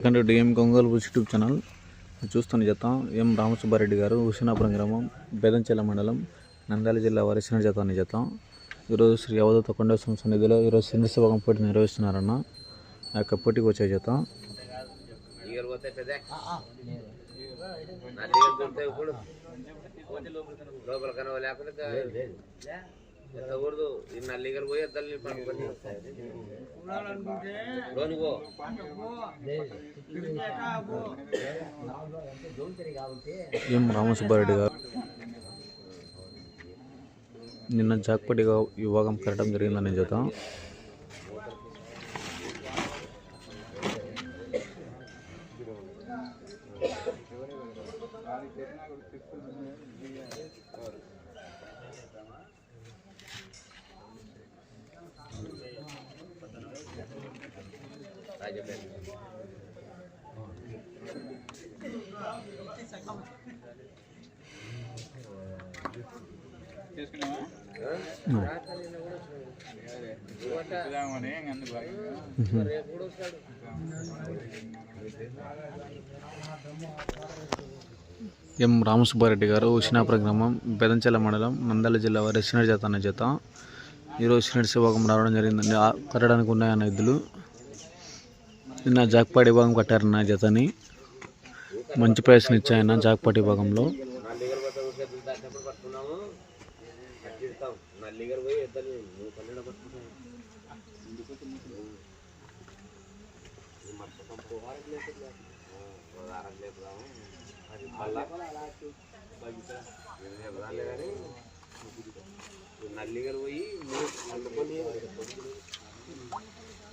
ఎందుకంటే DM గొంగోలు YouTube channel. చూస్తున్న జత ఎం రామసుబ్బారెడ్డి గారు హుసేనాపురం గ్రామం బేదంచెల మండలం నంద్యాల జిల్లా వారి చిన్న జత అనే జత. ఈరోజు శ్రీ అవధూత కొండేశ్వరం సన్నిధిలో ఈరోజు శివగం పోటీ నిర్వహిస్తున్నారన్న ఆ యొక్క పోటీకి వచ్చే జత. లోపల ఎత్తకూడదు. ఈ నల్లి ఈగలు పోయి ఎద్దాలు పడుకొని లోని పో. ఎం రామసుబ్బారెడ్డి గారు? నిన్న జాక్పటిగా విభాగం కట్టడం జరిగిందనే జత ఎం రామసుబ్బారెడ్డి గారు హుసేనాపురం గ్రామం బెదంచెల మండలం నంద్యాల జిల్లా వారి సినర్ జత అనే జత. ఈరోజు సినర్ విభాగం రావడం జరిగిందండి. కట్టడానికి ఉన్నాయన్న ఎద్దులు నిన్న జాక్పాట్ విభాగం కట్టారన్న జతని. మంచి ప్రైస్ని ఇచ్చాయన్న జాక్పాట్ విభాగంలో నల్లిగలు పోతే ఊరికే ఎద్దులు దాటినప్పుడు నల్లిగలు పోయి